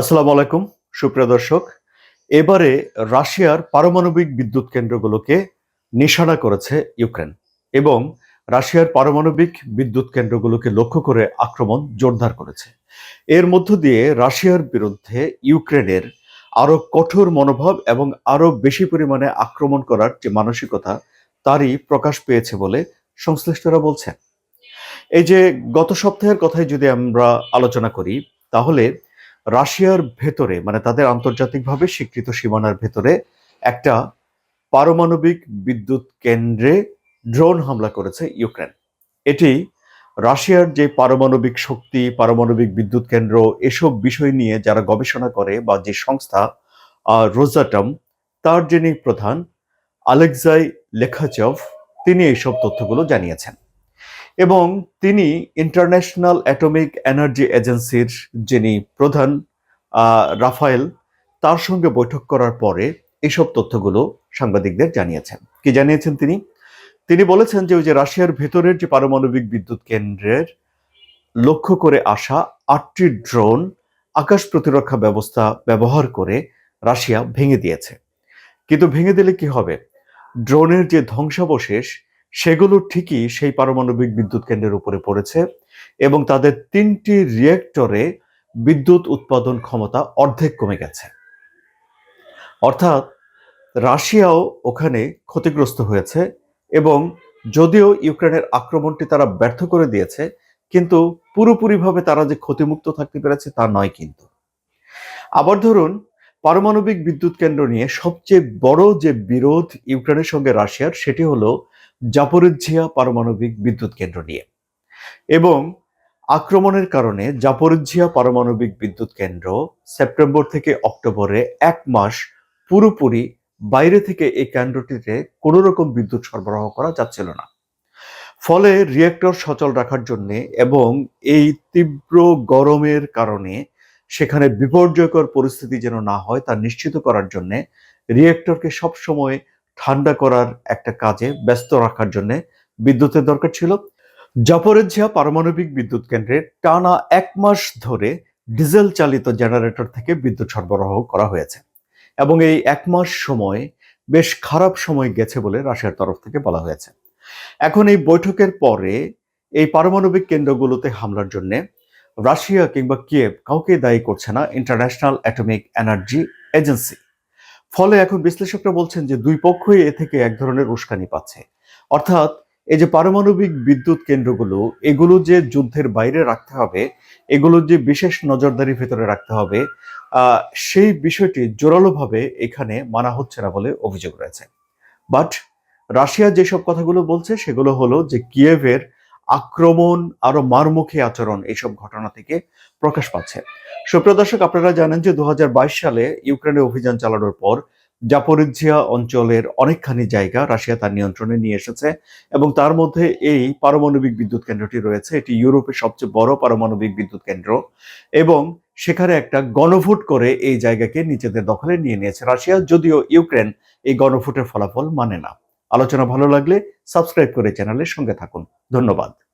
আসসালামু আলাইকুম, সুপ্রিয় দর্শক। এবারে রাশিয়ার পারমাণবিক বিদ্যুৎ কেন্দ্রগুলোকে নিশানা করেছে ইউক্রেন এবং রাশিয়ার পারমাণবিক বিদ্যুৎ কেন্দ্রগুলোকে লক্ষ্য করে আক্রমণ জোরদার করেছে। এর মধ্য দিয়ে রাশিয়ার বিরুদ্ধে ইউক্রেনের আরও কঠোর মনোভাব এবং আরও বেশি পরিমাণে আক্রমণ করার যে মানসিকতা, তারই প্রকাশ পেয়েছে বলে সংশ্লিষ্টরা বলছেন। এই যে গত সপ্তাহের কথাই যদি আমরা আলোচনা করি, তাহলে রাশিয়ার ভেতরে মানে তাদের আন্তর্জাতিকভাবে স্বীকৃত সীমানার ভেতরে একটা পারমাণবিক বিদ্যুৎ কেন্দ্রে ড্রোন হামলা করেছে ইউক্রেন। এটি রাশিয়ার যে পারমাণবিক শক্তি, পারমাণবিক বিদ্যুৎ কেন্দ্র, এসব বিষয় নিয়ে যারা গবেষণা করে বা যে সংস্থা রোজাটম, তার যিনি প্রধান আলেকজাই লেখাচভ, তিনি এইসব তথ্যগুলো জানিয়েছেন। এবং তিনি ইন্টারন্যাশনাল অ্যাটমিক এনার্জি এজেন্সির যিনি প্রধান রাফায়েল, তার সঙ্গে বৈঠক করার পরে এইসব তথ্যগুলো সাংবাদিকদের জানিয়েছেন। কি জানিয়েছেন তিনি? তিনি বলেছেন যে ওই যে রাশিয়ার ভেতরের যে পারমাণবিক বিদ্যুৎ কেন্দ্রের লক্ষ্য করে আসা আটটি ড্রোন আকাশ প্রতিরক্ষা ব্যবস্থা ব্যবহার করে রাশিয়া ভেঙে দিয়েছে। কিন্তু ভেঙে দিলে কি হবে? ড্রোনের যে ধ্বংসাবশেষ সেগুলো ঠিকই সেই পারমাণবিক বিদ্যুৎ কেন্দ্রের উপরে পড়েছে এবং তাদের তিনটি রিয়েক্টরে বিদ্যুৎ উৎপাদন ক্ষমতা অর্ধেক কমে গেছে। অর্থাৎ রাশিয়াও ওখানে ক্ষতিগ্রস্ত হয়েছে এবং যদিও ইউক্রেনের আক্রমণটি তারা ব্যর্থ করে দিয়েছে, কিন্তু পুরোপুরিভাবে তারা যে ক্ষতিমুক্ত থাকতে পেরেছে তা নয় কিন্তু। আবার ধরুন, পারমাণবিক বিদ্যুৎ কেন্দ্র নিয়ে সবচেয়ে বড় যে বিরোধ ইউক্রেনের সঙ্গে রাশিয়ার সেটি হলো জাপরিজিয়া পারমাণবিক বিদ্যুৎ কেন্দ্র নিয়ে। এবং আক্রমণের কারণে জাপরিজিয়া পারমাণবিক বিদ্যুৎ কেন্দ্র সেপ্টেম্বর থেকে অক্টোবরে এক মাস পুরোপুরি বাইরে থেকে এই কেন্দ্রটিতে কোনো রকম বিদ্যুৎ সরবরাহ করা যাচ্ছিল না। ফলে রিয়েক্টর সচল রাখার জন্য এবং এই তীব্র গরমের কারণে সেখানে বিপর্যয়কর পরিস্থিতি যেন না হয় তা নিশ্চিত করার জন্য রিয়েক্টরকে সবসময় ঠান্ডা করার একটা কাজে ব্যস্ত রাখার জন্য বিদ্যুতের দরকার ছিল। জাপরেজিয়া পারমাণবিক বিদ্যুৎ কেন্দ্রে টানা এক মাস ধরে ডিজেল চালিত জেনারেটর থেকে বিদ্যুৎ সরবরাহ করা হয়েছে এবং এই এক মাস সময় বেশ খারাপ সময় গেছে বলে রাশিয়ার তরফ থেকে বলা হয়েছে। এখন এই বৈঠকের পরে এই পারমাণবিক কেন্দ্রগুলোতে হামলার জন্য রাশিয়া কিংবা কিয়েভ কাউকে দায়ী করছে না, ইন্টারন্যাশনাল অ্যাটমিক এনার্জি এজেন্সি। ফলে এখন বিশ্লেষকরা বলছেন যে দুই পক্ষই এ থেকে এক ধরনের উস্কানি পাচ্ছে। অর্থাৎ এই যে পারমাণবিক বিদ্যুৎ কেন্দ্রগুলো, এগুলো যে যুদ্ধের বাইরে রাখতে হবে, এগুলো যে বিশেষ নজরদারির ভেতরে রাখতে হবে সেই বিষয়টি জোরালোভাবে এখানে মানা হচ্ছে না বলে অভিযোগ রয়েছে। বাট রাশিয়া যেসব কথাগুলো বলছে, সেগুলো হলো যে কিয়েভের আক্রমণ আরও মারমুখী আচরণ এইসব ঘটনা থেকে প্রকাশ পাচ্ছে। সুপ্রিয় দর্শক, আপনারা জানেন যে দু হাজার বাইশ সালে ইউক্রেনে অভিযান চালানোর পর জাপরিজিয়া অঞ্চলের অনেকখানি জায়গা রাশিয়া তার নিয়ন্ত্রণে নিয়ে এসেছে এবং তার মধ্যে এই পারমাণবিক বিদ্যুৎ কেন্দ্রটি রয়েছে। এটি ইউরোপের সবচেয়ে বড় পারমাণবিক বিদ্যুৎ কেন্দ্র এবং সেখানে একটা গণভোট করে এই জায়গাকে নিজেদের দখলে নিয়ে নিয়েছে রাশিয়া, যদিও ইউক্রেন এই গণভোটের ফলাফল মানে না। আলোচনা ভালো লাগলে সাবস্ক্রাইব করে চ্যানেলের সঙ্গে থাকুন। ধন্যবাদ।